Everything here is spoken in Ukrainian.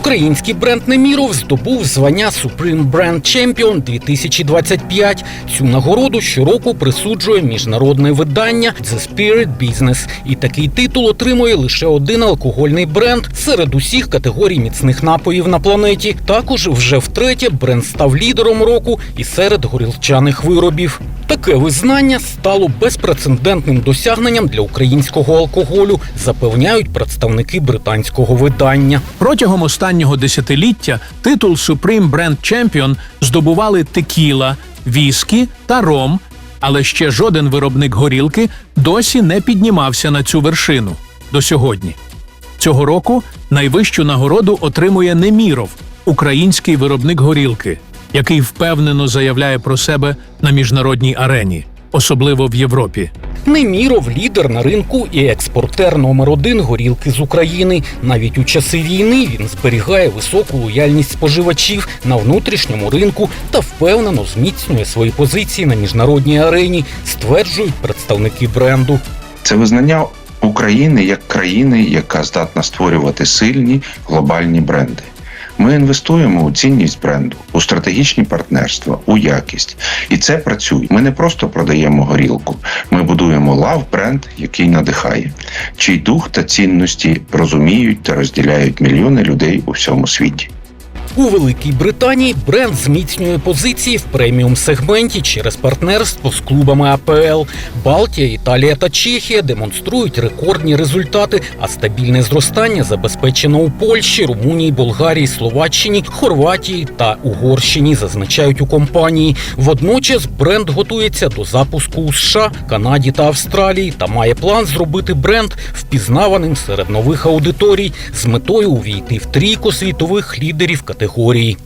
Український бренд Неміров здобув звання Supreme Brand Champion 2025. Цю нагороду щороку присуджує міжнародне видання The Spirit Business. І такий титул отримує лише один алкогольний бренд серед усіх категорій міцних напоїв на планеті. Також вже втретє бренд став лідером року і серед горілчаних виробів. Таке визнання стало безпрецедентним досягненням для українського алкоголю, запевняють представники британського видання. Протягом останнього десятиліття титул Supreme Brand Champion здобували текіла, віскі та ром, але ще жоден виробник горілки досі не піднімався на цю вершину до сьогодні. Цього року найвищу нагороду отримує Неміров, український виробник горілки, який впевнено заявляє про себе на міжнародній арені, особливо в Європі. Неміров лідер на ринку і експортер номер один горілки з України. Навіть у часи війни він зберігає високу лояльність споживачів на внутрішньому ринку та впевнено зміцнює свої позиції на міжнародній арені, стверджують представники бренду. Це визнання України як країни, яка здатна створювати сильні глобальні бренди. Ми інвестуємо у цінність бренду, у стратегічні партнерства, у якість. І це працює. Ми не просто продаємо горілку, ми будуємо лав бренд, який надихає, чий дух та цінності розуміють та розділяють мільйони людей у всьому світі. У Великій Британії бренд зміцнює позиції в преміум сегменті через партнерство з клубами АПЛ. Балтія, Італія та Чехія демонструють рекордні результати, а стабільне зростання забезпечено у Польщі, Румунії, Болгарії, Словаччині, Хорватії та Угорщині, зазначають у компанії. Водночас бренд готується до запуску у США, Канаді та Австралії та має план зробити бренд впізнаваним серед нових аудиторій з метою увійти в трійку світових лідерів категорії категорій.